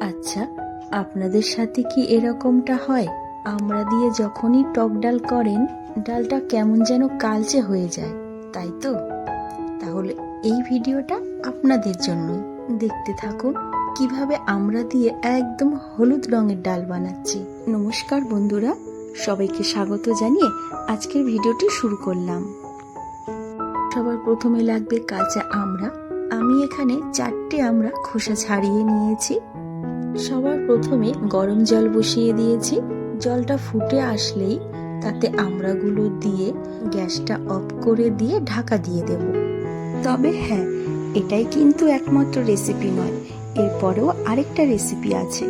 আচ্ছা আপনাদের সাথে কি এরকমটা হয়? আমরা দিয়ে যখনই টক ডাল করেন, ডালটা কেমন যেন কালচে হয়ে যায়, তাই তো? তাহলে এই ভিডিওটা আপনাদের জন্যই। দেখতে থাকুন কীভাবে আমরা দিয়ে একদম হলুদ রঙের ডাল বানাচ্ছি। নমস্কার বন্ধুরা, সবাইকে স্বাগত জানিয়ে আজকের ভিডিওটি শুরু করলাম। সবার প্রথমে লাগবে কাঁচা আমরা। আমি এখানে চারটে আমরা খোসা ছাড়িয়ে নিয়েছি। সবার প্রথমে গরম জল বসিয়ে দিয়েছি। জলটা ফুটে আসলেই তাতে আমড়াগুলো দিয়ে গ্যাসটা অফ করে দিয়ে ঢাকা দিয়ে দেব। তবে হ্যাঁ এটাই কিন্তু একমাত্র রেসিপি নয় এরপরেও আরেকটা রেসিপি আছে।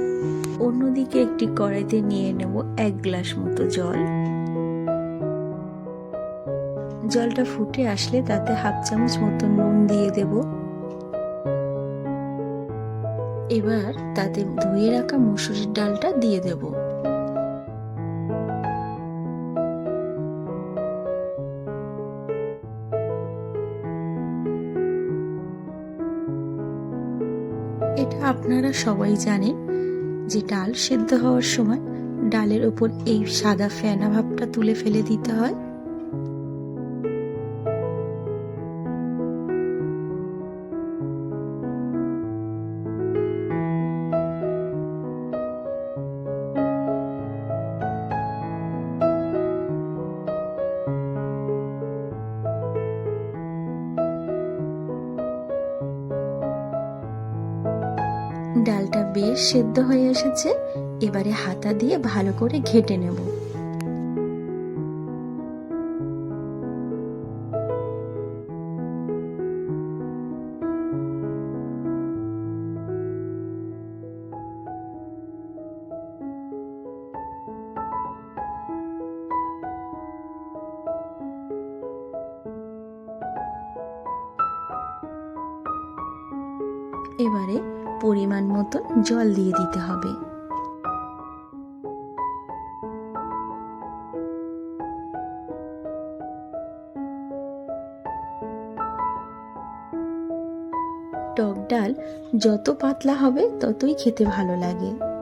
অন্যদিকে একটি কড়াইতে নিয়ে নেব এক গ্লাস মতো জল। জলটা ফুটে আসলে তাতে হাফ চামচ মতো নুন দিয়ে দেব। এবার তাতে ধুয়ে রাখা মুসুরির ডালটা দিয়ে দেব। এটা আপনারা সবাই জানেন যে ডাল সেদ্ধ হওয়ার সময় ডালের ওপর এই সাদা ফেনা ভাবটা তুলে ফেলে দিতে হয়। ডালটা বেশ সেদ্ধ হয়ে এসেছে এবারে হাতা দিয়ে ভালো করে ঘেটে নেব। এবারে পরিমাণ মতো জল দিয়ে দিতে হবে। টক ডাল যত পাতলা হবে ততই খেতে ভালো লাগে।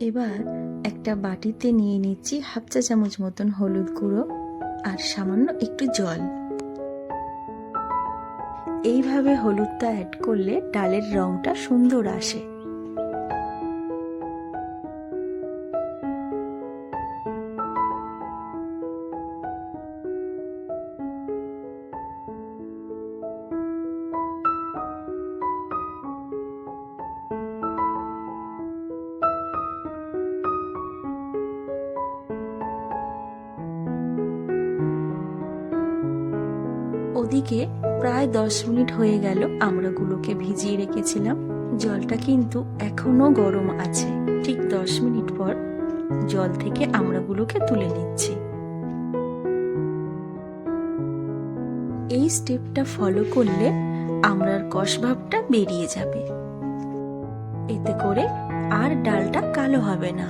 এবার একটা বাটিতে নিয়ে নিচ্ছি হাফ চা চামচ মতন হলুদ গুঁড়ো আর সামান্য একটু জল। এইভাবে হলুদটা অ্যাড করলে ডালের রংটা সুন্দর আসে। ওদিকে প্রায় দশ মিনিট হয়ে গেল আমড়াগুলোকে ভিজিয়ে রেখেছিলাম। জলটা কিন্তু এখনও গরম আছে। ঠিক দশ মিনিট পর জল থেকে আমড়াগুলোকে তুলে নিচ্ছি। এই স্টেপটা ফলো করলে আমড়ার কষ ভাবটা বেরিয়ে যাবে। এতে করে আর ডালটা কালো হবে না।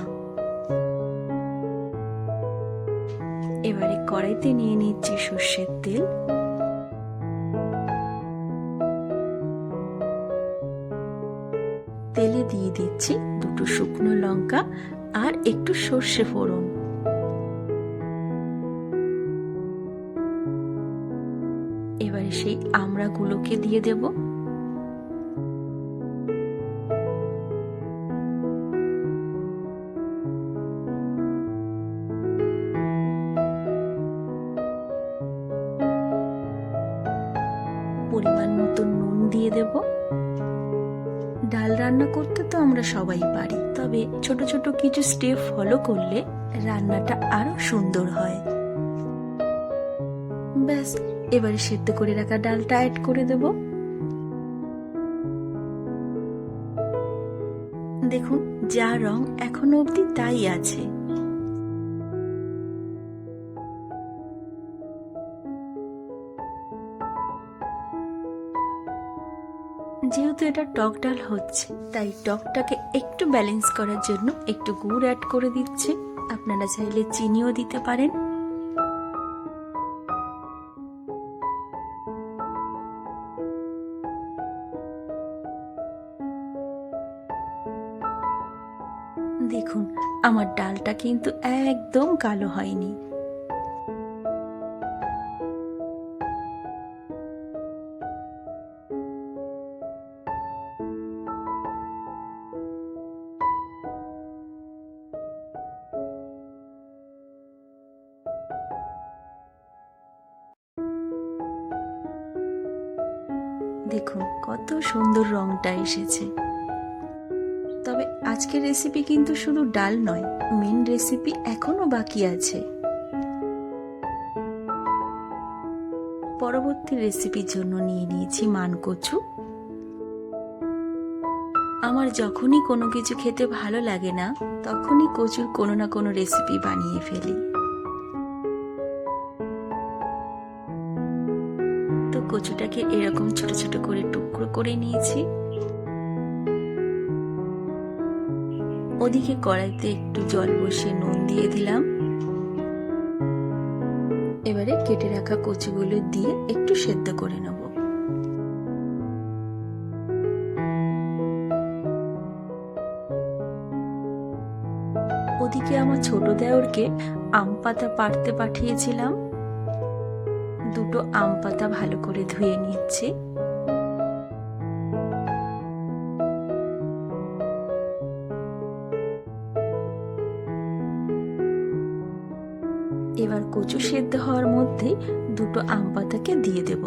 এবারে কড়াইতে নিয়ে নিচ্ছি সর্ষের তেল। তেলে দিয়ে দিচ্ছি দুটো শুকনো লঙ্কা আর একটু সর্ষে ফোড়ন। এবারে সেই আমড়াগুলোকে দিয়ে দেব। পরিমাণ মতো নুন দিয়ে দেবো। ডাল রান্না করতে তো আমরা সবাই পারি, তবে ছোট ছোট কিছু স্টেপ ফলো করলে রান্নাটা আরও সুন্দর হয়। ব্যাস, এবারে সেদ্ধ করে রাখা ডালটা অ্যাড করে দেব। দেখুন, যা রং এখনও অবধি তাই আছে। যেহেতু এটা টক ডাল হচ্ছে, তাই টকটাকে একটু ব্যালেন্স করার জন্য একটু গুড় অ্যাড করে দিচ্ছে। আপনারা চাইলে চিনিও দিতে পারেন। দেখুন, আমার ডালটা কিন্তু একদম কালো হয়নি। দেখুন, কত সুন্দর রংটা এসেছে। তবে আজকের রেসিপি কিন্তু শুধু ডাল নয় মেন রেসিপি এখনও বাকি আছে। পরবর্তী রেসিপির জন্য নিয়ে নিয়েছি মানকচু। আমার যখনই কোনো কিছু খেতে ভালো লাগে না, তখনই কচুর কোনো না কোনো রেসিপি বানিয়ে ফেলি। কচুটাকে এরকম ছোট ছোট করে টুকরো করে নিয়েছি। ওদিকে কড়াইতে একটু জল বসিয়ে নুন দিয়ে দিলাম। এবারে কেটে রাখা কচুগুলো দিয়ে একটু সেদ্ধ করে নেব। ওদিকে আমার ছোট দেওরকে আম পাতা পাড়তে পাঠিয়েছিলাম। দুটো আম পাতা ভালো করে ধুয়ে নিচ্ছি। এবার কচু সেদ্ধ হওয়ার মধ্যেই দুটো আম পাতাকে দিয়ে দেব।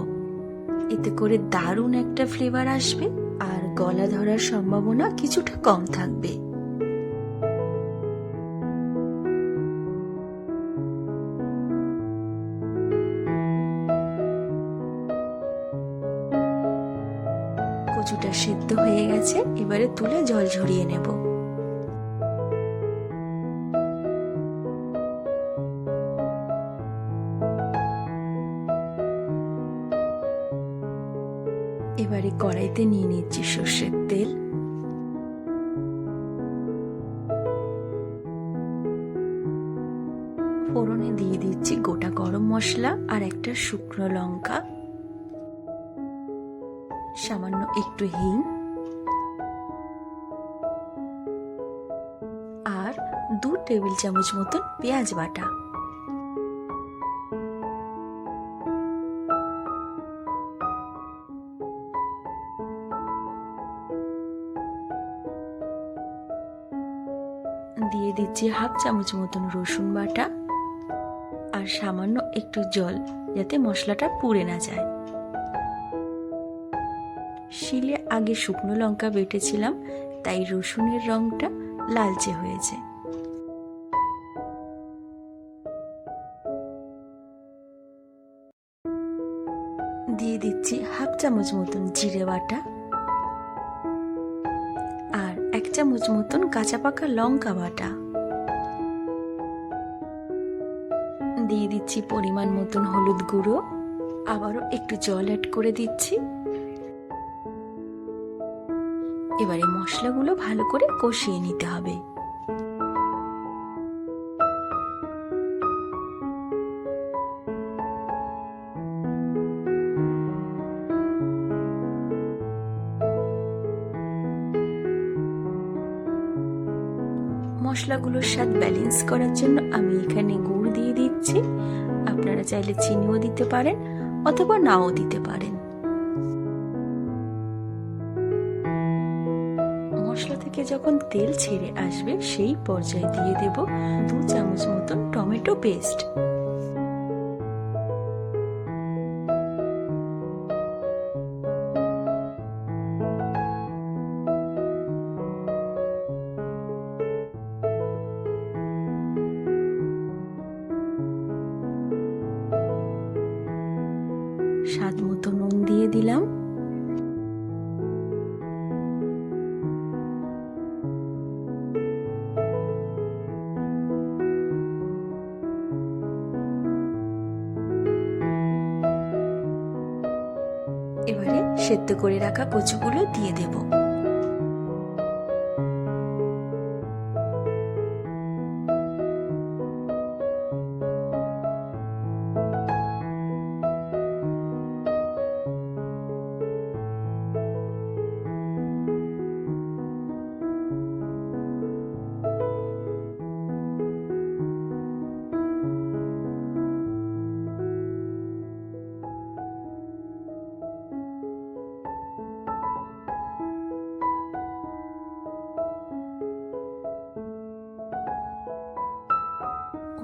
এতে করে দারুণ একটা ফ্লেভার আসবে আর গলা ধরার সম্ভাবনা কিছুটা কম থাকবে। কচুটা সেদ্ধ হয়ে গেছে, এবারে তুলে জল ঝরিয়ে নেব। এবারে কড়াইতে নিয়ে নিচ্ছি সর্ষের তেল। ফোড়নে দিয়ে দিচ্ছি গোটা গরম মশলা আর একটা শুকনো লঙ্কা। সামান্য একটু হিং আর দু টেবিল চামচ মতন পেঁয়াজ বাটা। দিয়ে দিচ্ছি হাফ চামচ মতন রসুন বাটা আর সামান্য একটু জল যাতে মশলাটা পুড়ে না যায়। শিলে আগে শুকনো লঙ্কা বেটেছিলাম, তাই রসুনের রংটা লালচে হয়েছে। দিয়ে দিচ্ছি হাফ চামচ মতন জিরে বাটা আর এক চামচ মতন কাঁচা পাকা লঙ্কা বাটা। দিয়ে দিচ্ছি পরিমাণ মতন হলুদ গুঁড়ো। আবারও একটু জল অ্যাড করে দিচ্ছি। এবারে মশলাগুলো ভালো করে কষিয়ে নিতে হবে। মশলাগুলোর স্বাদ ব্যালেন্স করার জন্য আমি এখানে গুড় দিয়ে দিচ্ছি। আপনারা চাইলে চিনিও দিতে পারেন অথবা নাও দিতে পারেন। মশলা থেকে যখন তেল ছেড়ে আসবে, সেই পর্যায়ে দিয়ে দেব দু চামচ মতন টমেটো পেস্ট। স্বাদ মতো নুন দিয়ে দিলাম। সেদ্ধ করে রাখা কচুগুলো দিয়ে দেব।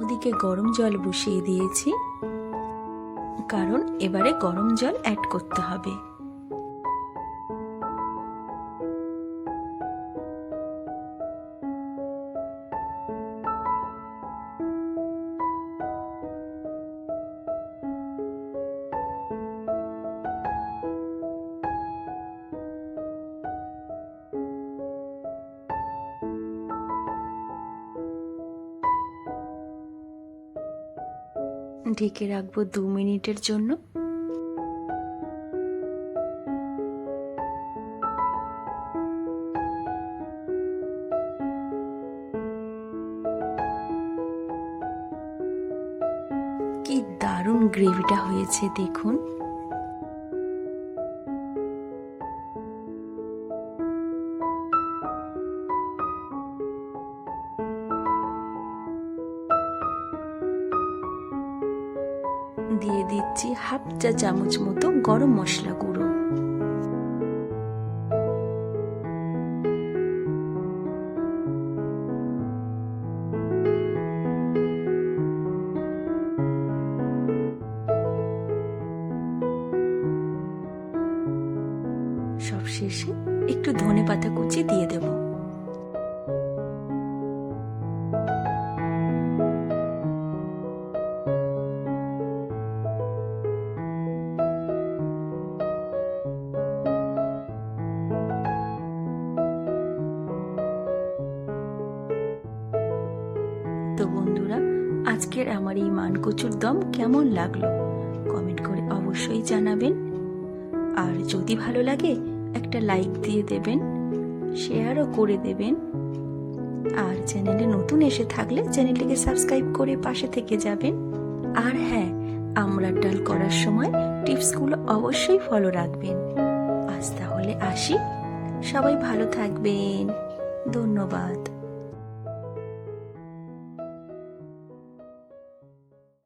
ওদিকে গরম জল বসিয়ে দিয়েছি। কারণ এবারে গরম জল অ্যাড করতে হবে। ঢেকে রাখব দু মিনিটের জন্য। কি দারুণ গ্রেভিটা হয়েছে দেখুন। চা চামচ মতো গরম মশলা গুঁড়ো। আমার এই মানকচুর দম কেমন লাগল কমেন্ট করে অবশ্যই জানাবেন। আর যদি ভালো লাগে, একটা লাইক দিয়ে দেবেন শেয়ারও করে দেবেন। আর চ্যানেলে নতুন এসে থাকলে চ্যানেলটিকে সাবস্ক্রাইব করে পাশে থেকে যাবেন। আর হ্যাঁ আমরা ডাল করার সময় টিপসগুলো অবশ্যই ফলো রাখবেন। আজ তাহলে আসি। সবাই ভালো থাকবেন। ধন্যবাদ।